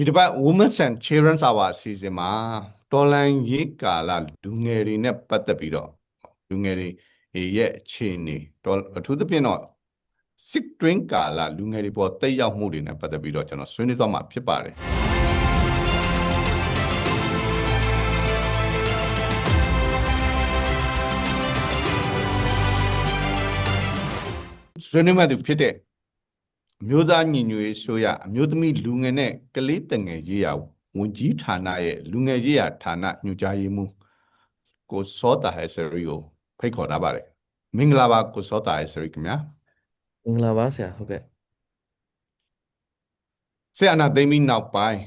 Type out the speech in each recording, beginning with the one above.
ဒီတစ်ပတ် Women's and Children's Hour အစီအစဉ်မှာတော်လန်ရေးကာလလူငယ်တွေနဲ့ပတ်သက်ပြီးတော့လူငယ်တွေရဲ့အခြေအနေတော်အထူးသဖြင့်တော့စစ်တွင်းကာလလူငယ်တွေပေါ်တက်ရောက်မှုတွေနဲ့ပတ်သက်ပြီးတော့ကျွန်တော်ဆွေးနွေးသွားမှာဖြစ်ပါတယ်ဆွေးနွေးမှသူဖြစ်တဲ့ အမျိုးသားညီညွတ်ရေးဆိုရအမျိုးသမီးလူငယ်နဲ့ကလေးတငယ်ရေးရာဝန်ကြီးဌာနရဲ့လူငယ်ရေးရာဌာနညွှန်ကြားရေးမှူးကိုစောတာဟဲဆရီကိုဖိတ်ခေါ်ထားပါတယ်မင်္ဂလာပါကိုစောတာဟဲဆရီခင်ဗျာမင်္ဂလာပါဆရာဟုတ်ကဲ့ဆရာနာသိမ့်ပြီးနောက်ပိုင်း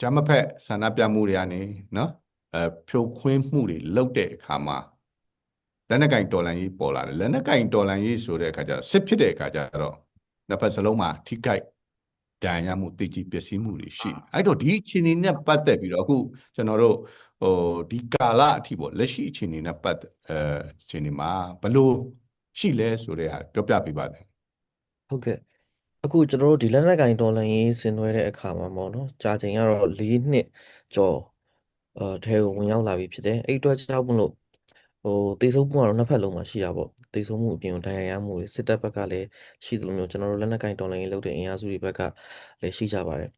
ဂျမဖက်ဆန္ဒပြမှုတွေကနေနော်အဲဖြိုခွင်းမှုတွေလုပ်တဲ့အခါမှာလက်နက်ကင်တော်လန်ရေးပေါ်လာတယ်လက်နက်ကင်တော်လန်ရေးဆိုတဲ့အခါကျတော့စစ်ဖြစ်တဲ့အခါကျတော့ နှစ်ဖက်စလုံးမှာထိခိုက်ဒဏ်ရာမှုတည်ကြည်ပျက်စီးမှုတွေရှိတယ်အဲ့တော့ဒီအခြေအနေနဲ့ပတ်သက်ပြီးတော့အခုကျွန်တော်တို့ဟိုဒီကာလအထိပေါ့လက်ရှိအခြေအနေနဲ့ပတ်အဲအခြေအနေမှာဘယ်လိုရှိလဲဆိုတဲ့ဟာပြောပြပေးပါတယ်ဟုတ်ကဲ့အခုကျွန်တော်တို့ဒီလက်နက်ကင်ဒေါ်လာရင်းဆင်နွှဲတဲ့အခါမှာပေါ့နော်ကြာချိန်ကတော့၄နှစ်ကျော်အဲထဲကိုဝင်ရောက်လာပြီဖြစ်တယ်အဲ့အတွက်ကြောင့်မလို့ ဟိုတေဆုံးမှုကတော့နှစ်ဖက်လုံးမှာရှိတာပေါ့တေဆုံးမှုအပြင်ဒဏ်ရာရမှုတွေစစ်တပ်ဘက်ကလည်းရှိသလိုမျိုးကျွန်တော်တို့လက်နက်ကင်ဒေါ်လာရင်းလုပ်တဲ့အင်အားစုတွေဘက်ကလည်းရှိကြပါတယ်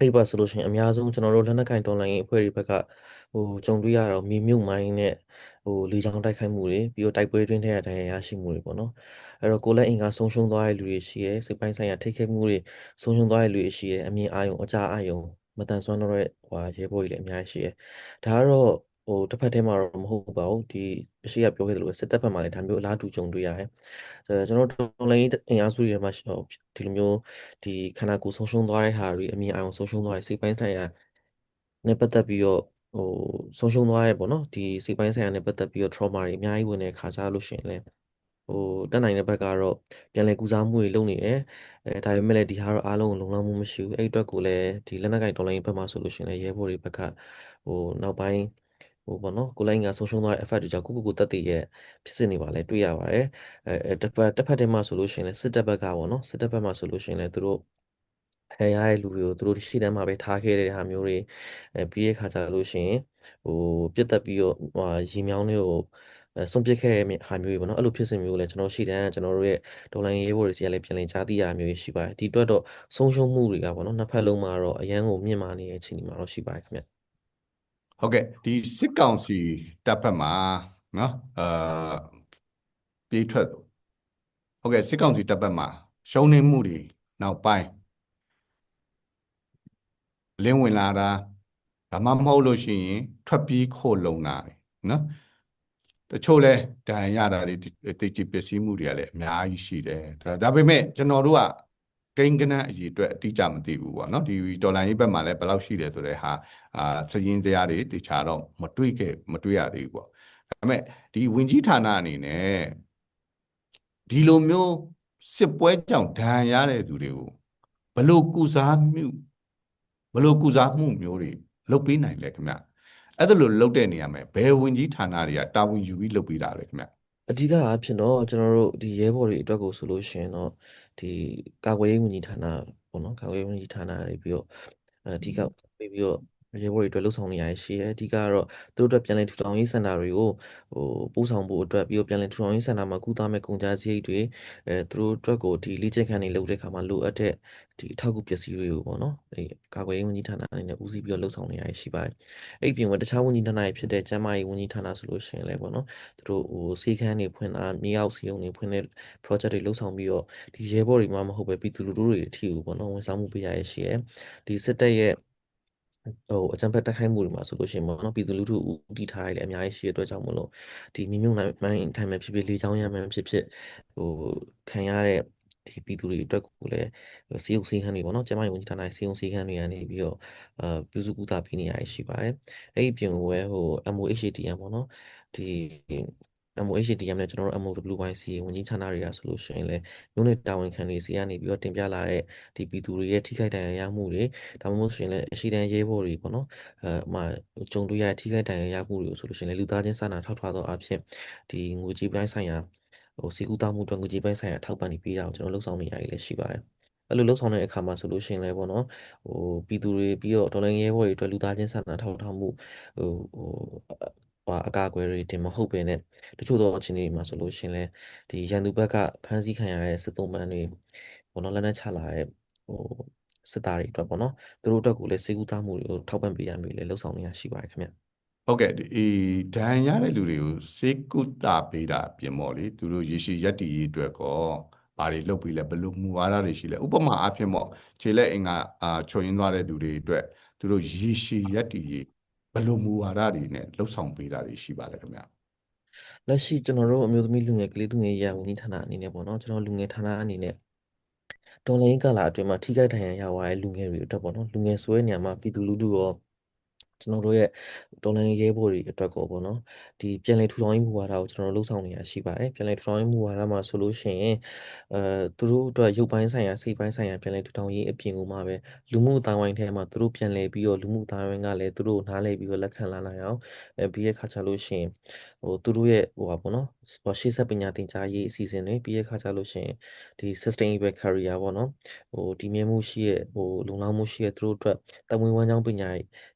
အဲ့ပါဆိုလို့ရှိရင်အများဆုံးကျွန်တော်တို့လက်နက်ကင်ဒေါ်လာရင်းအဖွဲ့တွေဘက်ကဟိုကြုံတွေ့ရတော့မြေမြုပ်မိုင်းနဲ့ဟိုလေကြောင်းတိုက်ခိုက်မှုတွေပြီးတော့တိုက်ပွဲတွင်းထဲရဒဏ်ရာရရှိမှုတွေပေါ့နော်အဲ့တော့ကိုလက်အင်ကဆုံးရှုံးသွားတဲ့လူတွေရှိရဲစိတ်ပိုင်းဆိုင်ရာထိခိုက်မှုတွေဆုံးရှုံးသွားတဲ့လူတွေရှိရဲအမြင်အာရုံအကြအာရုံမတန်ဆွမ်းတော့တဲ့ဟိုရဲဘော်ကြီးလည်းအများကြီးရှိရဲဒါကတော့ ဟိုတစ်ဖက်တည်းမှာတော့မဟုတ်ပါဘူးဒီအရှိကပြောခဲ့သလိုပဲစစ်တပ်ဘက်မှာလည်းဒါမျိုးအလားတူကြုံတွေ့ရတယ်အဲကျွန်တော်တို့လိုင်းအင်အားစုတွေမှာဒီလိုမျိုးဒီခန္ဓာကိုယ်ဆုံးရှုံးသွားတဲ့ဟာတွေအမြင်အာရုံဆုံးရှုံးသွားတဲ့စိတ်ပိုင်းဆိုင်ရာနဲ့ပတ်သက်ပြီးတော့ဟိုဆုံးရှုံးသွားရဲပေါ့နော်ဒီစိတ်ပိုင်းဆိုင်ရာနဲ့ပတ်သက်ပြီးတော့ trauma တွေအများကြီးဝင်တဲ့ခါကြလို့ရှိရင်လည်းဟိုတက်နိုင်တဲ့ဘက်ကတော့ပြန်လည်ကုစားမှုတွေလုပ်နေတယ်အဲဒါပေမဲ့လည်းဒီဟာတော့အားလုံးလုံလောက်မှုမရှိဘူးအဲ့အတွက်ကိုလည်းဒီလက်နက်ကင်ဒေါ်လာရင်းဘက်မှာဆိုလို့ရှိရင်လည်းရဲဘော်တွေဘက်ကဟိုနောက်ပိုင်း ဟိုပေါ့နော်ကိုလိုင်းကဆုံးရှုံးသွားတဲ့ effect တွေကြောင့်ကိုကိုကိုတက်တည်ရဲ့ဖြစ်စဉ်တွေပါလဲတွေ့ရပါတယ်အဲတစ်ဖက်တစ်ဖက်တည်းမှာဆိုလို့ရှိရင်လည်းစစ်တပ်ဘက်ကပေါ့နော်စစ်တပ်ဘက်မှာဆိုလို့ရှိရင်လည်းသူတို့ဖယ်ရတဲ့လူတွေကိုသူတို့ရှေ့တန်းမှာပဲထားခဲ့တဲ့ဟာမျိုးတွေအဲပြီးတဲ့ခါကျလို့ရှိရင်ဟိုပြတ်တက်ပြီးတော့ဟိုရေမြောင်းတွေကိုအဲဆုံးပစ်ခဲ့တဲ့ဟာမျိုးတွေပေါ့နော်အဲ့လိုဖြစ်စဉ်မျိုးကိုလည်းကျွန်တော်ရှေ့တန်းကျွန်တော်တို့ရဲ့ဒေါ်လာရေးဘော်တွေစီကလည်းပြန်လည်ကြားသိရမျိုးရှိပါတယ်ဒီအတွက်တော့ဆုံးရှုံးမှုတွေကပေါ့နော်နှစ်ဖက်လုံးမှာတော့အရန်ကိုမြင့်မာနေတဲ့အခြေအနေမှာတော့ရှိပါတယ်ခင်ဗျ ဟုတ်ကဲ့ဒီစစ်ကောင်စီတပ်ဖက်မှာနော်အာပြေးထွက်ဟုတ်ကဲ့စစ်ကောင်စီတပ်ဖက်မှာရှုံးနေမှုတွေနောက်ပိုင်းလင်းဝင်လာတာဒါမှမဟုတ်လို့ရှိရင်ထွက်ပြေးခို့လုံတာနော်တချို့လဲဒဏ်ရာရတာတွေတိတ်ကြပစ္စည်းမှုတွေကလည်းအများကြီးရှိတယ်ဒါဒါပေမဲ့ကျွန်တော်တို့က ကိန်းကနန်းအရေးအတွက်အတိအကျမသိဘူးပေါ့နော်ဒီဒေါ်လာရေးဘက်မှာလည်းဘယ်လောက်ရှိတယ်ဆိုတဲ့ဟာအာစည်ရင်းစရာတွေတခြားတော့မတွေ့ခဲ့မတွေ့ရသေးဘူးပေါ့ဒါပေမဲ့ဒီဝင်ကြီးဌာနအနေနဲ့ဒီလိုမျိုးစစ်ပွဲကြောင့်ဒဏ်ရာရတဲ့သူတွေကိုဘလို့ကုစားမှုဘလို့ကုစားမှုမျိုးတွေလုပ်ပေးနိုင်လဲခင်ဗျအဲ့ဒါလိုလုပ်တဲ့နေရာမှာဘယ်ဝင်ကြီးဌာနတွေကတာဝန်ယူပြီးလုပ်ပေးတာလဲခင်ဗျ အဓိကအားဖြင့်တော့ ကျွန်တော်တို့ ဒီရဲဘော်တွေအတွက်ကိုဆိုလို့ရှိရင်တော့ ဒီကာကွယ်ရေးဝန်ကြီးဌာနပေါ့နော် ကာကွယ်ရေးဝန်ကြီးဌာနတွေပြီးတော့ အဓိကပြီးပြီးတော့ ရဲဘော်တွေအတွက်လှုပ်ဆောင်နေရရှိရဲအဓိကကတော့သူတို့အတွက်ပြန်လည်ထူထောင်ရေးစင်တာတွေကိုဟိုပို့ဆောင်ဖို့အတွက်ပြီးတော့ပြန်လည်ထူထောင်ရေးစင်တာမှာကုသမဲ့ကုန်ကြစရိတ်တွေအဲသူတို့အတွက်ကိုဒီလေ့ကျင့်ခန်းတွေလုပ်တဲ့အခါမှာလိုအပ်တဲ့ဒီအထောက်အကူပစ္စည်းတွေကိုပေါ့နော်ဒီကာကွယ်ရေးဝန်ကြီးဌာနအနေနဲ့ဦးစီးပြီးတော့လှုပ်ဆောင်နေရရှိပါတယ်အဲ့ဒီပြင်မှာတခြားဝန်ကြီးဌာနတွေဖြစ်တဲ့ကျန်းမာရေးဝန်ကြီးဌာနဆိုလို့ရှိရင်လည်းပေါ့နော်သူတို့ဟိုစေခန်းတွေဖွင့်တာမြေအောက်စီယုံတွေဖွင့်တဲ့ project တွေလှုပ်ဆောင်ပြီးတော့ဒီရဲဘော်တွေမှမဟုတ်ပဲပြည်သူလူထုတွေအထီကိုပေါ့နော်ဝန်ဆောင်မှုပေးရရှိရဲဒီစစ်တပ်ရဲ့ ဟိုအကြံဖက်တိုက်ခိုက်မှုတွေမှာဆိုလို့ရှိရင်ပေါ့နော်ပြည်သူလူထုဦးတည်ထားရလေအများကြီးရှိတဲ့အတွက်ကြောင့်မလို့ဒီမြေမြုပ်နိုင်မိုင်းထိုင်မှဖြစ်ဖြစ်လေချောင်းရမှဖြစ်ဖြစ်ဟိုခံရတဲ့ဒီပြည်သူတွေအတွက်ကိုလည်းစီယုံစီခန်းတွေပေါ့နော်ကျမကြီးဝန်ကြီးဌာနစီယုံစီခန်းတွေကနေပြီးတော့အာပြုစုကူတာပေးနေရရှိပါတယ်အဲ့ဒီပြင်ကိုပဲဟို MOHATM ပေါ့နော်ဒီ MOHDM နဲ့ကျွန်တော်တို့ MOWYC ဝန်ကြီးဌာနတွေကဆိုလို့ရှိရင်လည်းမြို့နယ်တာဝန်ခံတွေစီကနေပြီးတော့တင်ပြလာတဲ့ဒီပြည်သူတွေရဲ့ထိခိုက်ဒဏ်ရာရမှုတွေဒါမှမဟုတ်ဆိုရင်လည်းအရှိတန်းရဲဘော်တွေပေါ့နော်အဲမှာကြုံတွေ့ရထိခိုက်ဒဏ်ရာရမှုတွေဆိုလို့ရှိရင်လည်းလူသားချင်းစာနာထောက်ထားသောအဖြစ်ဒီငွေကြေးပိုင်းဆိုင်ရာဟိုစီကူတာမှုအတွက်ငွေကြေးပိုင်းဆိုင်ရာထောက်ပံ့နေပေးတာကိုကျွန်တော်လှုပ်ဆောင်နေရည်လည်းရှိပါတယ်အဲ့လိုလှုပ်ဆောင်တဲ့အခါမှာဆိုလို့ရှိရင်လည်းပေါ့နော်ဟိုပြည်သူတွေပြီးတော့တော်လှန်ရေးရဲဘော်တွေအတွက်လူသားချင်းစာနာထောက်ထားမှုဟိုဟို ဟိုအကာအကွယ်တွေတင်မဟုတ်ပဲနဲ့တချို့သောအခြေအနေတွေမှာဆိုလို့ရှိရင်လည်းဒီရန်သူဘက်ကဖမ်းဆီးခံရတဲ့စစ်သုံးပန်းတွေပေါ့နော်လက်နက်ချလာတဲ့ဟိုစစ်သားတွေအတွက်ပေါ့နော်သူတို့အတွက်ကိုလည်းစေကူးသားမှုတွေကိုထောက်ပံ့ပေးရမျိုးလည်းလှုပ်ဆောင်နေရရှိပါတယ်ခင်ဗျဟုတ်ကဲ့ဒီဒဏ်ရတဲ့လူတွေကိုစေကုသပေးတာအပြင်ပေါ့လေသူတို့ရေရှည်ရက်တည်ရေးအတွက်ကောဘာတွေလုပ်ပြီးလဲဘယ်လိုမူဝါဒတွေရှိလဲဥပမာအဖြစ်ပေါ့ခြေလက်အင်္ဂါအာချွန်ရင်းသွားတဲ့သူတွေအတွက်သူတို့ရေရှည်ရက်တည်ရေး ဘယ်လိုမူဝါဒတွေနဲ့လှုပ်ဆောင်ပေးတာတွေရှိပါလဲခင်ဗျာလက်ရှိကျွန်တော်တို့အမျိုးသမီးလူငယ်ကလေးသူငယ်ရေးရာဝန်ကြီးဌာနအနေနဲ့ပေါ့နော်ကျွန်တော်လူငယ်ဌာနအနေနဲ့တော်လိုင်းကာလအတွင်းမှာထိခိုက်ဒဏ်ရာရသွားတဲ့လူငယ်တွေအတွက်ပေါ့နော်လူငယ်ဆိုတဲ့နေရာမှာပြည်သူလူထုရော ကျွန်တော်တို့ရဲ့တော်လိုင်းရဲဘော်တွေအတွက်ကိုပေါ့နော်ဒီပြန်လည်ထူထောင်ရေးမူဝါဒကိုကျွန်တော်တို့လှုပ်ဆောင်နေရရှိပါတယ်ပြန်လည်ထူထောင်ရေးမူဝါဒမှာဆိုလို့ရှိရင်အဲသူတို့အတွက်ရုပ်ပိုင်းဆိုင်ရာစိတ်ပိုင်းဆိုင်ရာပြန်လည်ထူထောင်ရေးအပြင်ကိုမှပဲလူမှုအတိုင်းဝိုင်းထဲမှာသူတို့ပြန်လည်ပြီးတော့လူမှုအတိုင်းဝိုင်းကလည်းသူတို့နားလည်ပြီးတော့လက်ခံလာနိုင်အောင်အဲပြီးရခါချလို့ရှိရင်ဟိုသူတို့ရဲ့ဟိုပါပေါ့နော်ရှေ့ဆက်ပညာသင်ကြားရေးအစီအစဉ်တွေပြီးရခါချလို့ရှိရင်ဒီ sustainable career ပေါ့နော်ဟိုတည်မြဲမှုရှိရဲ့ဟိုလုံလောက်မှုရှိရဲ့သူတို့အတွက်တမွေးဝမ်းကြောင်းပညာ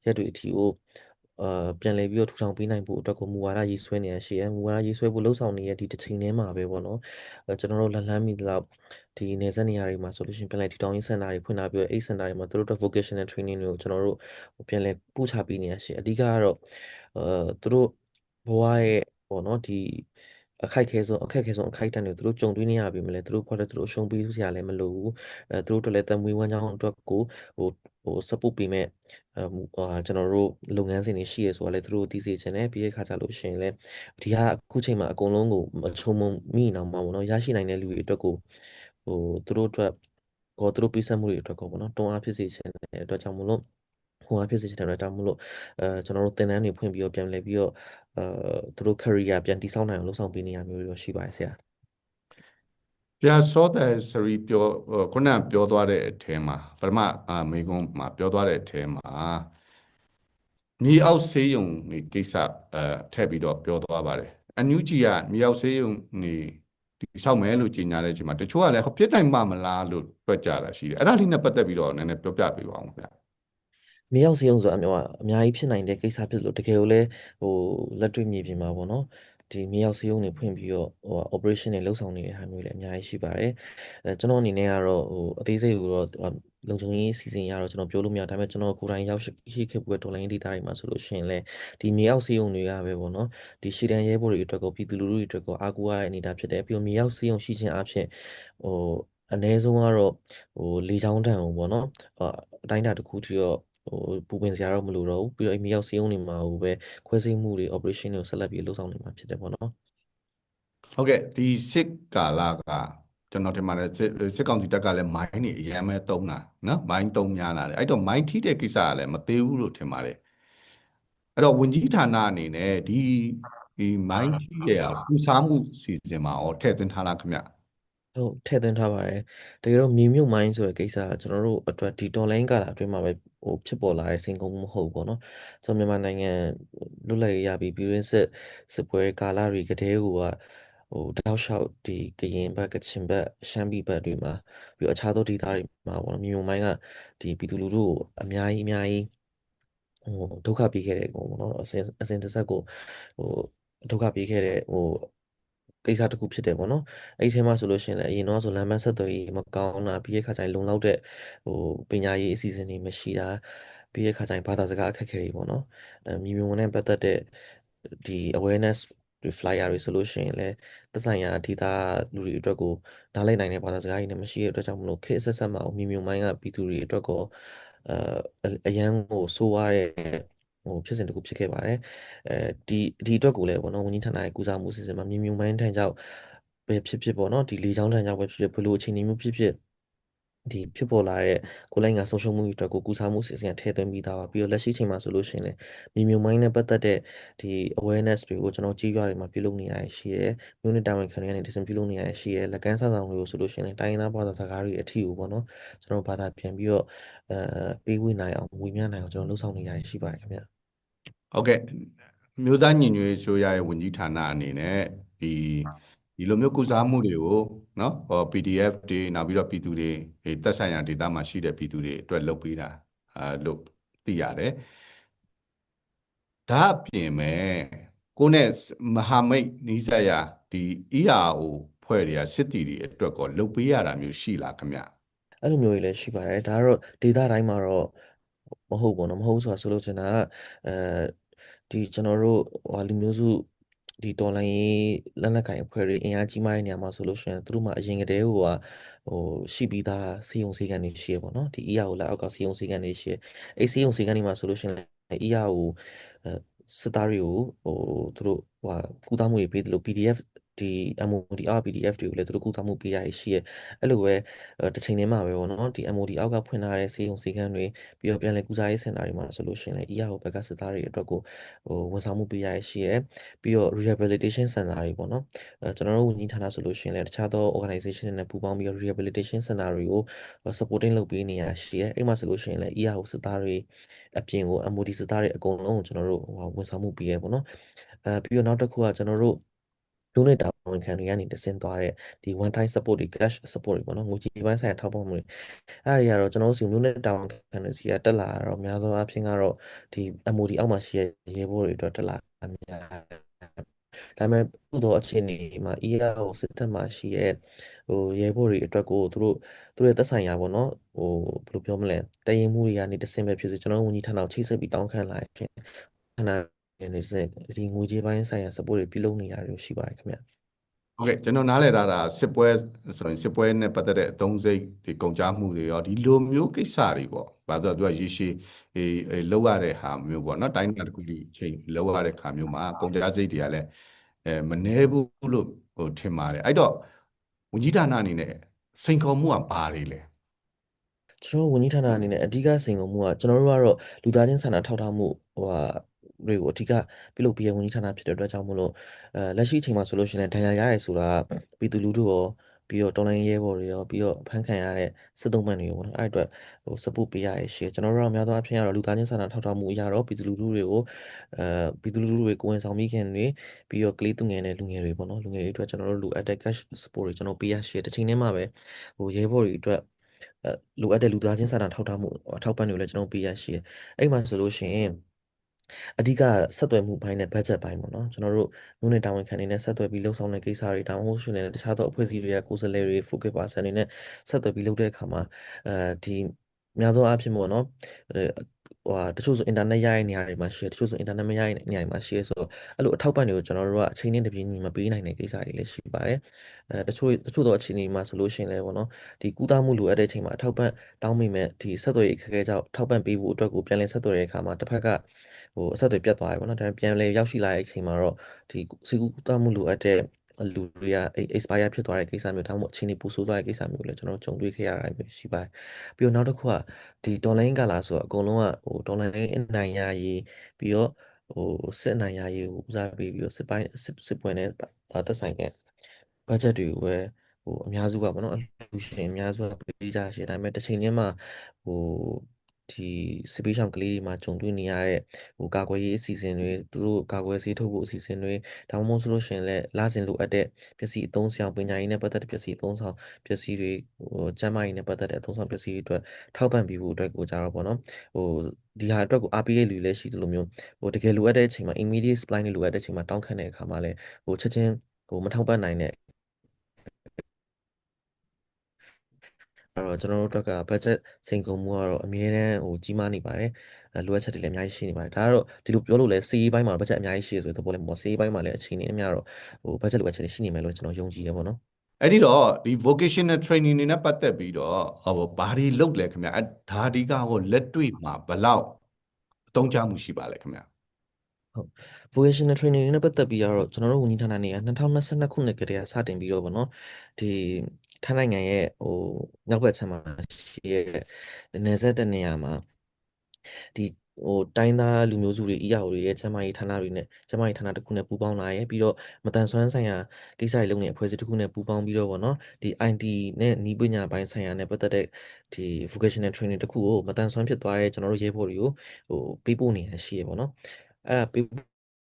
ရက်တွေအထိကိုအာပြန်လည်ပြီးတော့ထူထောင်ပေးနိုင်ဖို့အတွက်ကိုမူဝါဒရေးဆွဲနေရရှိရယ်မူဝါဒရေးဆွဲဖို့လှုံ့ဆော်နေတဲ့ဒီတစ်ချိန်တည်းမှာပဲပေါ့နော်အဲကျွန်တော်တို့လက်လန်းမိတော့ဒီနေဆက်နေရာတွေမှာဆိုလို့ရှိရင်ပြန်လည်ထူထောင်ရေးစင်တာတွေဖွင့်ထားပြီးတော့အဲ့စင်တာတွေမှာသူတို့အတွက် vocational training တွေကိုကျွန်တော်တို့ပြန်လည်ပို့ချပေးနေရရှိအဓိကကတော့အဲသူတို့ ဘဝရဲ့ပေါ့နော်ဒီအခိုက်ခဲဆုံးအခက်ခဲဆုံးအခိုက်အတန့်တွေသူတို့ကြုံတွေ့နေရပြီမလဲသူတို့ဖော်တဲ့သူတို့ရှုံးပေးစရာလည်းမလိုဘူးအဲသူတို့တို့လည်းတမွေးဝမ်းကြောင်းအတွက်ကိုဟိုဟို support ပေးမဲ့အဲဟာကျွန်တော်တို့လုပ်ငန်းစဉ်တွေရှိရဆိုတော့လည်းသူတို့သိစေချင်တယ်ပြီးတဲ့ခါကျလို့ရှိရင်လည်းဒီကအခုချိန်မှာအကုန်လုံးကိုမချုံမမိအောင်ပါဘောနော်ရရှိနိုင်တဲ့လူတွေအတွက်ကိုဟိုသူတို့အတွက်ကိုသူတို့ပေးဆက်မှုတွေအတွက်ကိုပေါ့နော်တွန်းအားဖြစ်စေချင်တဲ့အတွက်ကြောင့်မလို့ဟိုအားဖြစ်စေချင်တဲ့အတွက်ကြောင့်မလို့အဲကျွန်တော်တို့သင်တန်းတွေဖွင့်ပြီးတော့ပြန်လဲပြီးတော့ အဲသူတို့ career ပြန်တည်ဆောက်နိုင်အောင်လုပ်ဆောင်ပေးနေရမျိုးတွေရှိပါတယ်ဆရာပြာစောတဲ့စရီပြောခုနပြောသွားတဲ့အထဲမှာပထမအာမေကွန်းမှာပြောသွားတဲ့အထဲမှာမြေအောက်ဆေးရုံနေကိစ္စအဲထည့်ပြီးတော့ပြောသွားပါတယ်အန်ယူဂျီကမြေအောက်ဆေးရုံနေဒီဆောက်မယ်လို့ကြေညာတဲ့အချိန်မှာတချို့ကလည်းဖြစ်နိုင်မှာမလားလို့တွက်ကြတာရှိတယ်အဲ့ဒါလေးနဲ့ပတ်သက်ပြီးတော့နည်းနည်းပြောပြပေးပါအောင်ခင်ဗျာ မြေရောက်စေအောင်ဆိုတာအများအများကြီးဖြစ်နိုင်တဲ့ကိစ္စဖြစ်လို့တကယ်ကိုလည်းဟိုလက်တွေ့မြေပြင်မှာပေါ့နော်ဒီမြေရောက်စေအောင်တွေဖွင့်ပြီးတော့ဟို operation တွေလှုပ်ဆောင်နေတဲ့ဟာမျိုးလည်းအများကြီးရှိပါတယ်အဲကျွန်တော်အနေနဲ့ကတော့ဟိုအသေးစိတ်ကိုတော့လုံခြုံရေးစီစဉ်ရတော့ကျွန်တော်ပြောလို့မရဒါပေမဲ့ကျွန်တော်ကိုယ်တိုင်ရောက်ရှိခဲ့ပွဲဒေါ်လာရင်းဒေတာတွေမှာဆိုလို့ရှိရင်လည်းဒီမြေရောက်စေအောင်တွေကပဲပေါ့နော်ဒီရှီတန်ရဲဘော်တွေအတွက်ကိုပြည်သူလူထုတွေအတွက်ကိုအားကိုးရတဲ့အနေအထားဖြစ်တယ်ပြီးတော့မြေရောက်စေအောင်ရှိခြင်းအပြင်ဟိုအနည်းဆုံးကတော့ဟိုလေချောင်းတန်အောင်ပေါ့နော်အတိုင်းအတာတစ်ခုထိတော့ ဟိုပူပင်စရာတော့မလိုတော့ဘူးပြီးတော့အမြေရောက်စီးုံနေမှာဟိုပဲခွဲစိတ်မှုတွေ operation တွေကိုဆက်လက်ပြီးလှုပ်ဆောင်နေမှာဖြစ်တယ်ပေါ့နော်ဟုတ်ကဲ့ဒီစစ်ကာလကကျွန်တော်ထင်ပါတယ်စစ်စစ်ကောင်စီတပ်ကလည်းမိုင်းနေအရင်မဲ့တုံးတာနော်မိုင်းတုံးများလာတယ်အဲ့တော့မိုင်းထိတဲ့ကိစ္စကလည်းမသေးဘူးလို့ထင်ပါတယ်အဲ့တော့ဝင်ကြီးဌာနအနေနဲ့ဒီဒီမိုင်းထိတဲ့ဟာပူစားမှုစီစဉ်မှာရောထည့်သွင်းထားလားခင်ဗျ ဟုတ်ထည့်သွင်းထားပါတယ်တကယ်တော့မြေမြုပ်မိုင်းဆိုတဲ့ကိစ္စကကျွန်တော်တို့အတွက်ဒီ online ကာလအတွင်းမှာပဲဟိုဖြစ်ပေါ်လာတဲ့စိန်ခေါ်မှုမဟုတ်ဘူးပေါ့နော်ဆိုတော့မြန်မာနိုင်ငံလွတ်လပ်ရေးရပြီးပြည်တွင်းစစ်စစ်ပွဲကာလတွေကတည်းကဟိုတောက်လျှောက်ဒီကရင်ဘက်ကချင်ဘက်ရှမ်းပြည်ဘက်တွေမှာပြီးတော့အခြားသောဒေသတွေမှာပေါ့နော်မြေမြုပ်မိုင်းကဒီပြည်သူလူထုကိုအများကြီးအများကြီးဟိုဒုက္ခပေးခဲ့တဲ့ပေါ့နော်အစဉ်အစဉ်တစ်ဆက်ကိုဟိုဒုက္ခပေးခဲ့တဲ့ဟို ကိစ္စတစ်ခုဖြစ်တယ်ပေါ့နော်အဲ့ဒီထဲမှာဆိုလို့ရှိရင်လည်းအရင်တော့ဆိုလမ်းမဆက်သွယ်ရေးမကောင်းတာပြီးရခါကျရင်လုံလောက်တဲ့ဟိုပညာရေးအစီအစဉ်တွေမရှိတာပြီးရခါကျရင်ဘာသာစကားအခက်အခဲတွေပေါ့နော်အဲမြေမြုံနဲ့ပတ်သက်တဲ့ဒီ awareness ဒီ flyer တွေဆိုလို့ရှိရင်လည်းသက်ဆိုင်ရာဒေသလူတွေအတွက်ကိုနားလည်နိုင်တဲ့ဘာသာစကားတွေနဲ့မရှိတဲ့အတွက်ကြောင့်မလို့ခေတ်ဆက်ဆက်မှာမြေမြုံမိုင်းကပြည်သူတွေအတွက်ကိုအဲအရန်ကိုစိုးရတဲ့ ဟိုဖြစ်စဉ်တစ်ခုဖြစ်ခဲ့ပါတယ်အဲဒီဒီအတွက်ကိုလည်းပေါ့နော်ဝန်ကြီးဌာနရဲ့ကူစားမှုအစီအစဉ်မှာမြေမြုံမိုင်းထန်ကြောင့်ပဲဖြစ်ဖြစ်ပေါ့နော်ဒီလေချောင်းထန်ကြောင့်ပဲဖြစ်ဖြစ်ဘယ်လိုအခြေအနေမျိုးဖြစ်ဖြစ်ဒီဖြစ်ပေါ်လာတဲ့ကိုလိုင်းကဆုံးရှုံးမှုတွေအတွက်ကိုကူစားမှုစီစဉ်ထည့်သွင်းပြီးသားပါပြီးတော့လက်ရှိချိန်မှာဆိုလို့ရှိရင်လည်းမြေမြုံမိုင်းနဲ့ပတ်သက်တဲ့ဒီ awareness တွေကိုကျွန်တော်ကြီးရွာတွေမှာပြုလုပ်နေရရှိရဲမြို့နယ်တာဝန်ခံတွေကနေဒီစင်ပြုလုပ်နေရရှိရဲလက်ကမ်းစာဆောင်တွေကိုဆိုလို့ရှိရင်လည်းတိုင်းရင်းသားဘာသာစကားတွေအထီကိုပေါ့နော်ကျွန်တော်ဘာသာပြန်ပြီးတော့အဲပေးဝေနိုင်အောင်ဝေမျှနိုင်အောင်ကျွန်တော်လှုပ်ဆောင်နေရရှိပါတယ်ခင်ဗျ ဟုတ်ကဲ့မြို့သားညီညွတ်ရေးဆိုရရဲ့ဝန်ကြီးဌာနအနေနဲ့ဒီ ဒီလိုမျိုးကုစားမှုတွေကိုနော်ဟော PDF တွေနောက်ပြီးတော့ပြည်သူတွေဒီသက်ဆိုင်ရာဒေသမှာရှိတဲ့ပြည်သူတွေအတွက်လုပ်ပေးတာအာလို့သိရတယ်ဒါအပြင်မဲ့ကိုနဲ့မဟာမိတ်နီးစပ်ရာဒီ ERO ဖွဲ့တွေကစစ်တီတွေအတွက်ကောလုပ်ပေးရတာမျိုးရှိလားခင်ဗျ အဲ့လိုမျိုးကြီးလည်းရှိပါတယ်ဒါကတော့ဒေတာတိုင်းမှာတော့မဟုတ်ဘူးเนาะမဟုတ်ဆိုတာဆိုလို့ချင်တာကအဲ ဒီကျွန်တော်တို့ဟိုလူမျိုးစုဒီတော်လိုင်းရေးလက်နက်ကင်အဖွဲ့တွေအင်အားကြီးမားတဲ့နေရာမှာဆိုလို့ရှိရင်သူတို့မှာအရင်ကတည်းကဟိုဟိုရှိပြီးသားစေယုံစေကန်တွေရှိရပေါ့နော်ဒီ ER ကိုလက်အောက်ကစေယုံစေကန်တွေရှိရအဲ့စေယုံစေကန်တွေမှာဆိုလို့ရှိရင် ER ကိုအဲစစ်သားတွေကိုဟိုသူတို့ဟိုကုသမှုတွေပေးတယ်လို့ PDF ဒီ MOD RPDF တွေကိုလည်းသူတို့ကုသမှုပေးရရှိရဲအဲ့လိုပဲတစ်ချိန်တည်းမှာပဲပေါ့နော်ဒီ MOD အောက်ကဖွင့်ထားတဲ့စေယုံစေကန်းတွေပြီးတော့ပြန်လည်ကုစားရေးစင်တာတွေမှာဆိုလို့ရှိရင်လည်း ER ဘက်ကစစ်သားတွေအတွက်ကိုဟိုဝန်ဆောင်မှုပေးရရှိရဲပြီးတော့ rehabilitation center တွေပေါ့နော်အဲကျွန်တော်တို့ဝန်ကြီးဌာနဆိုလို့ရှိရင်လည်းတခြားသော organization တွေနဲ့ပူးပေါင်းပြီးတော့ rehabilitation center တွေကို supporting လုပ်ပေးနေရရှိရဲအဲ့မှာဆိုလို့ရှိရင်လည်း ER ကိုစစ်သားတွေအပြင်ကို MOD စစ်သားတွေအကုန်လုံးကိုကျွန်တော်တို့ဝန်ဆောင်မှုပေးရပေါ့နော်အဲပြီးတော့နောက်တစ်ခုကကျွန်တော်တို့ လူနဲ့တာဝန်ခံတွေကနေတဆင့်သွားတဲ့ဒီ one time support တွေ cash support တွေပေါ့နော်ငွေကြေးပိုင်းဆိုင်ရာထောက်ပံ့မှုတွေအဲ့ဒီကတော့ကျွန်တော်တို့စီမျိုးနဲ့တာဝန်ခံတွေစီကတက်လာတော့များသောအားဖြင့်ကတော့ဒီ MOD အောက်မှာရှိတဲ့ရေဘောတွေအတွက်တက်လာအများဒါပေမဲ့ဥသောအခြေအနေမှာ ER ကိုစစ်တပ်မှာရှိရဲ့ဟိုရဲဘော်တွေအတွက်ကိုသူတို့သူတို့ရဲ့သက်ဆိုင်ရာပေါ့နော်ဟိုဘယ်လိုပြောမလဲတရင်မှုတွေကနေတဆင့်ပဲဖြစ်စေကျွန်တော်တို့ဝန်ကြီးဌာနကိုချိတ်ဆက်ပြီးတောင်းခံလာခြင်းဌာန နေစဒီငွေကြေးပိုင်းဆိုင်ရာ support တွေပြုလုပ်နေတာတွေရှိပါတယ်ခင်ဗျဟုတ်ကဲ့ကျွန်တော်နားလည်တာဒါစစ်ပွဲဆိုရင်စစ်ပွဲနဲ့ပတ်သက်တဲ့အသုံးစိတ်ဒီကုန်ကြမှုတွေရောဒီလိုမျိုးကိစ္စတွေပေါ့။ဘာလို့လဲသူကရေရှည်အေးလောက်ရတဲ့ဟာမျိုးပေါ့နော်။တိုင်းပြည်တစ်ခုဒီချိန်လောက်ရတဲ့ခါမျိုးမှာကုန်ကြစိတ်တွေကလည်းအဲမနှဲဘူးလို့ဟိုထင်ပါတယ်။အဲ့တော့ဝန်ကြီးဌာနအနေနဲ့စိန်ခေါ်မှုကဘာတွေလဲ။ကျွန်တော်ဝန်ကြီးဌာနအနေနဲ့အဓိကစိန်ခေါ်မှုကကျွန်တော်တို့ကတော့လူသားချင်းစာနာထောက်ထားမှုဟိုဟာ တွေကိုအဓိကပြုလုပ်ပေးရဝန်ကြီးဌာနဖြစ်တဲ့အတွက်ကြောင့်မို့လို့အဲလက်ရှိအချိန်မှာဆိုလို့ရှိရင်ဒဏ်ရာရရဲဆိုတာပြည်သူလူထုရောပြီးတော့တော်လိုင်းရဲဘော်တွေရောပြီးတော့ဖမ်းခံရတဲ့စစ်သုံးပန်းတွေရောပေါ့နော်အဲ့အတွက်ဟို support ပေးရရရှိကျွန်တော်တို့ကများသောအားဖြင့်ကတော့လူသားချင်းစာနာထောက်ထားမှုအရာတော့ပြည်သူလူထုတွေကိုအဲပြည်သူလူထုတွေကိုယ်ဝန်ဆောင်မိခင်တွေပြီးတော့ကလေးသူငယ်နဲ့လူငယ်တွေပေါ့နော်လူငယ်တွေအတွက်ကျွန်တော်တို့လိုအပ်တဲ့ cash support တွေကျွန်တော်ပေးရရှိတစ်ချိန်တည်းမှာပဲဟိုရဲဘော်တွေအတွက်လိုအပ်တဲ့လူသားချင်းစာနာထောက်ထားမှုအထောက်ပံ့တွေလည်းကျွန်တော်ပေးရရှိအဲ့မှာဆိုလို့ရှိရင် အဓိကဆက်သွယ်မှုပိုင်းနဲ့ budget ပိုင်းပေါ့နော်ကျွန်တော်တို့မြို့နယ်တာဝန်ခံတွေနဲ့ဆက်သွယ်ပြီးလှုပ်ဆောင်တဲ့ကိစ္စတွေဒါမှမဟုတ်ရှင်လည်းတခြားသောအဖွဲ့အစည်းတွေကကိုယ်စားလှယ်တွေ focus person တွေနဲ့ဆက်သွယ်ပြီးလုပ်တဲ့အခါမှာအဲဒီများသောအားဖြင့်ပေါ့နော် ဟိုဟာတချို့ဆို internet ရတဲ့နေရာတွေမှာရှိတယ်တချို့ဆို internet မရတဲ့နေရာတွေမှာရှိတယ်ဆိုတော့အဲ့လိုအထောက်ပံ့တွေကိုကျွန်တော်တို့ကအချိန်နဲ့တပြေးညီမပေးနိုင်တဲ့ကိစ္စတွေလည်းရှိပါတယ်အဲတချို့တချို့သောအခြေအနေမှာဆိုလို့ရှိရင်လည်းပေါ့နော်ဒီကုသမှုလိုအပ်တဲ့အချိန်မှာအထောက်ပံ့တောင်းမိမဲ့ဒီဆက်သွယ်ရေးအခက်အခဲကြောင့်ထောက်ပံ့ပေးဖို့အတွက်ကိုပြန်လည်ဆက်သွယ်တဲ့အခါမှာတစ်ဖက်ကဟိုအဆက်အသွယ်ပြတ်သွားတယ်ပေါ့နော်ဒါပေမဲ့ပြန်လည်ရောက်ရှိလာတဲ့အချိန်မှာတော့ဒီစီကူကုသမှုလိုအပ်တဲ့ လူတွေက expire ဖြစ်သွားတဲ့ကိစ္စမျိုးဒါမှမဟုတ်အချိန်ကြီးပူဆိုးသွားတဲ့ကိစ္စမျိုးလည်းကျွန်တော်တို့ကြုံတွေ့ခဲ့ရတာမျိုးရှိပါတယ်ပြီးတော့နောက်တစ်ခုကဒီ online ကလာဆိုတော့အကုန်လုံးကဟို online အနိုင်ရရေးပြီးတော့ဟိုစစ်အနိုင်ရရေးကိုဦးစားပေးပြီးတော့စစ်ပိုင်းစစ်ပွဲနဲ့သက်ဆိုင်တဲ့ budget တွေကိုပဲဟိုအများစုကပေါ့နော်အလူရှင်အများစုကပေးကြရှေ့ဒါပေမဲ့တစ်ချိန်ချင်းမှာဟို ဒီစစ်ပေးဆောင်ကလေးတွေမှာဂျုံတွေ့နေရတဲ့ဟိုကာကွယ်ရေးအစီအစဉ်တွေသူတို့ကာကွယ်ဆေးထုတ်ဖို့အစီအစဉ်တွေဒါမှမဟုတ်ဆိုလို့ရှိရင်လည်းလာစဉ်လိုအပ်တဲ့ပစ္စည်းအသုံးဆောင်ပညာရေးနဲ့ပတ်သက်တဲ့ပစ္စည်းအသုံးဆောင်ပစ္စည်းတွေဟိုကျန်းမာရေးနဲ့ပတ်သက်တဲ့အသုံးဆောင်ပစ္စည်းတွေအတွက်ထောက်ပံ့ပေးဖို့အတွက်ကိုကြတော့ပေါ့နော်ဟိုဒီဟာအတွက်ကိုအားပေးရလူလည်းရှိသလိုမျိုးဟိုတကယ်လိုအပ်တဲ့အချိန်မှာ immediate supply နဲ့လိုအပ်တဲ့အချိန်မှာတောင်းခံတဲ့အခါမှာလည်းဟိုချက်ချင်းဟိုမထောက်ပံ့နိုင်တဲ့ အဲ့တော့ကျွန်တော်တို့အတွက်က budget စိန်ခေါ်မှုကတော့အများနဲ့ဟိုကြီးမားနေပါတယ်လိုအပ်ချက်တွေလည်းအများကြီးရှိနေပါတယ်ဒါကတော့ဒီလိုပြောလို့လဲစီးပိုင်းမှာ budget အများကြီးရှိရဆိုတဲ့သဘောလည်းမဟုတ်စီးပိုင်းမှာလည်းအချိန်နဲ့အများတော့ဟို budget လိုအပ်ချက်တွေရှိနေမယ်လို့ကျွန်တော်ယုံကြည်တယ်ပေါ့နော်အဲ့ဒီတော့ဒီ vocational training တွေနဲ့ပတ်သက်ပြီးတော့ဟောဘာတွေလုပ်လဲခင်ဗျာဒါဒီကဟောလက်တွေ့မှာဘယ်လောက်အသုံးချမှုရှိပါလဲခင်ဗျာဟုတ် vocational training နဲ့ပတ်သက်ပြီးတော့ကျွန်တော်တို့ဝန်ကြီးဌာနနေက2022ခုနှစ်ကတည်းကစတင်ပြီးတော့ဗောနော်ဒီ ထိုင်းနိုင်ငံရဲ့ဟိုနောက်ဘက်ခြမ်းမှာရှိရဲ့နယ်စပ်တနေရာမှာဒီဟိုတိုင်းသားလူမျိုးစုတွေ EAO တွေရဲ့ကျန်းမာရေးဌာနတွေနဲ့ကျန်းမာရေးဌာနတစ်ခုနဲ့ပူးပေါင်းလာရဲပြီးတော့မတန်ဆွမ်းဆိုင်ရာကိစ္စတွေလုပ်နေတဲ့အဖွဲ့အစည်းတစ်ခုနဲ့ပူးပေါင်းပြီးတော့ဗောနော်ဒီ IT နဲ့နီးပညာပိုင်းဆိုင်ရာနဲ့ပတ်သက်တဲ့ဒီ vocational training တစ်ခုကိုမတန်ဆွမ်းဖြစ်သွားတဲ့ကျွန်တော်တို့ရဲဘော်တွေကိုဟိုပေးပို့နေရရှိရဗောနော်အဲ့ဒါပေး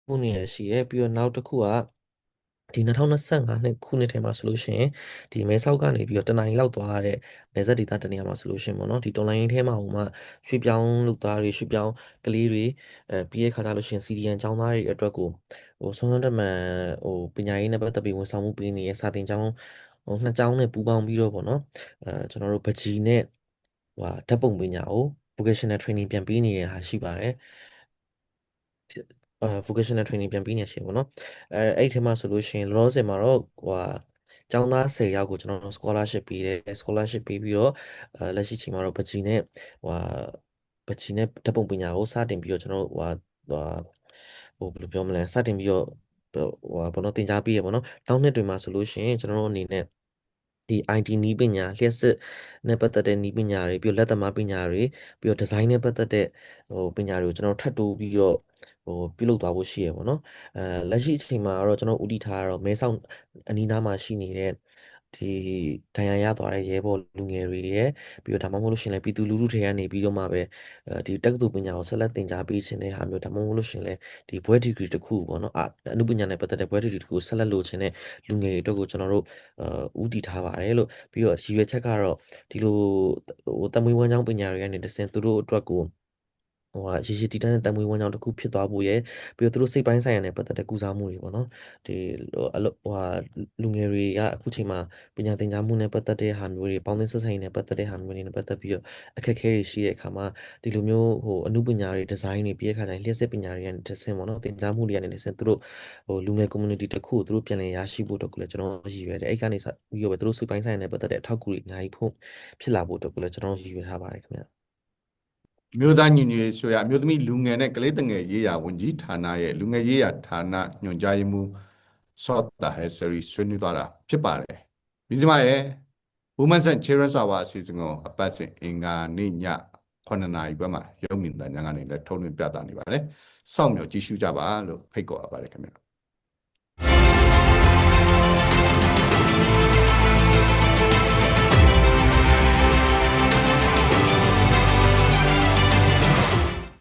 ပို့နေရရှိရပြီးတော့နောက်တစ်ခုက ဒီ2025နှစ်ခုနှစ်ထဲမှာဆိုလို့ရှိရင်ဒီမဲဆောက်ကနေပြီးတော့တနိုင်လောက်သွားတဲ့နေဆက်ဒေသတနေရာမှာဆိုလို့ရှိရင်ပေါ့နော်ဒီတော်လိုင်းထဲမှာဟိုမှရွှေပြောင်းလုပ်သားတွေရွှေပြောင်းကလေးတွေအဲပြီးရခါကြလို့ရှိရင် CDN ကျောင်းသားတွေအတွက်ကိုဟိုဆုံးဆုံးတက်မှန်ဟိုပညာရေးနဲ့ပတ်သက်ပြီးဝန်ဆောင်မှုပေးနေတဲ့စာသင်ကျောင်းဟိုနှစ်ကျောင်းနဲ့ပူးပေါင်းပြီးတော့ပေါ့နော်အဲကျွန်တော်တို့ပကြီးနဲ့ဟိုဟာဓာတ်ပုံပညာကို vocational training ပြန်ပေးနေတဲ့ဟာရှိပါတယ်အဲ vocational training ပြန်ပေးနေရှိပေါ့နော်အဲအဲ့ဒီထဲမှာဆိုလို့ရှိရင်လောလောဆယ်မှာတော့ဟိုဟာကျောင်းသား10ယောက်ကိုကျွန်တော်တို့ scholarship ပေးတယ် scholarship ပေးပြီးတော့အဲလက်ရှိချိန်မှာတော့ပကြီးနဲ့ဟိုဟာပကြီးနဲ့ဓာတ်ပုံပညာကိုစတင်ပြီးတော့ကျွန်တော်တို့ဟိုဟာဟိုဟိုဘယ်လိုပြောမလဲစတင်ပြီးတော့ဟိုဟာဘောနော်တင် जा ပေးရပေါ့နော်နောက်နှစ်တွေမှာဆိုလို့ရှိရင်ကျွန်တော်တို့အနေနဲ့ဒီ IT နည်းပညာလျှက်စစ်နဲ့ပတ်သက်တဲ့နည်းပညာတွေပြီးတော့လက်သမားပညာတွေပြီးတော့ဒီဇိုင်းနဲ့ပတ်သက်တဲ့ဟိုပညာတွေကိုကျွန်တော်ထပ်တိုးပြီးတော့ ဟိုပြုလုပ်သွားဖို့ရှိရပေါ့နော်အဲလက်ရှိအချိန်မှာတော့ကျွန်တော်ဦးတည်ထားတာတော့မဲဆောက်အနီးနားမှာရှိနေတဲ့ဒီဒဏ်ရာရသွားတဲ့ရဲဘော်လူငယ်တွေရဲ့ပြီးတော့ဒါမှမဟုတ်လို့ရှိရင်လည်းပြည်သူလူထုတွေကနေပြီးတော့မှပဲအဲဒီတက္ကသိုလ်ပညာကိုဆက်လက်သင်ကြားပေးခြင်းတဲ့ဟာမျိုးဒါမှမဟုတ်လို့ရှိရင်လည်းဒီဘွဲဒီဂရီတစ်ခုပေါ့နော်အအနုပညာနဲ့ပတ်သက်တဲ့ဘွဲဒီဂရီတစ်ခုဆက်လက်လိုချင်တဲ့လူငယ်တွေအတွက်ကိုကျွန်တော်တို့အဲဦးတည်ထားပါတယ်လို့ပြီးတော့ရည်ရွယ်ချက်ကတော့ဒီလိုဟိုတမွေးဝမ်းကြောင်းပညာတွေကနေတစ်ဆင့်သူတို့အတွက်ကို ဟိုဟာရည်ရည်တည်တတ်တဲ့တမွေးဝမ်းကြောင်းတစ်ခုဖြစ်သွားဖို့ရယ်ပြီးတော့သူတို့စိတ်ပိုင်းဆိုင်ရာနဲ့ပတ်သက်တဲ့ကုစားမှုတွေပေါ့နော်ဒီဟိုအလုပ်ဟိုဟာလူငယ်တွေကအခုချိန်မှာပညာသင်ကြားမှုနဲ့ပတ်သက်တဲ့ဟာမျိုးတွေပေါင်းသင်းဆက်ဆံရေးနဲ့ပတ်သက်တဲ့ဟာမျိုးတွေနဲ့ပတ်သက်ပြီးတော့အခက်အခဲတွေရှိတဲ့အခါမှာဒီလိုမျိုးဟိုအမှုပညာတွေဒီဇိုင်းတွေပြီးတဲ့အခါကျရင်လျှက်စစ်ပညာတွေကနေတစ်ဆင့်ပေါ့နော်သင်ကြားမှုတွေကနေတစ်ဆင့်သူတို့ဟိုလူငယ် community တစ်ခုကိုသူတို့ပြန်လည်ရရှိဖို့အတွက်ကိုလည်းကျွန်တော်ရည်ရွယ်တယ်အဲ့ကနေစပြီးတော့ပဲသူတို့စိတ်ပိုင်းဆိုင်ရာနဲ့ပတ်သက်တဲ့အထောက်အကူတွေအများကြီးဖို့ဖြစ်လာဖို့အတွက်ကိုလည်းကျွန်တော်ရည်ရွယ်ထားပါတယ်ခင်ဗျာ မြို့သားညီညွတ်ရေးဆိုရအမျိုးသမီးလူငယ်နဲ့ကလေးတငယ်ရေးရာဝန်ကြီးဌာနရဲ့လူငယ်ရေးရာဌာနညွှန်ကြားရေးမှူးစောတာဟဲဆရီဆွေးနွေးသွားတာဖြစ်ပါတယ်။မိစမရဲ့ Women and Children's Hour အစီအစဉ်ကိုအပတ်စဉ်အင်္ဂါနေ့ည9နာရီဘက်မှာရုပ်မြင်သံကြားကနေလည်းထုတ်လွှင့်ပြသနေပါတယ်။စောင့်မျှော်ကြည့်ရှုကြပါလို့ဖိတ်ခေါ်အပ်ပါတယ်ခင်ဗျာ။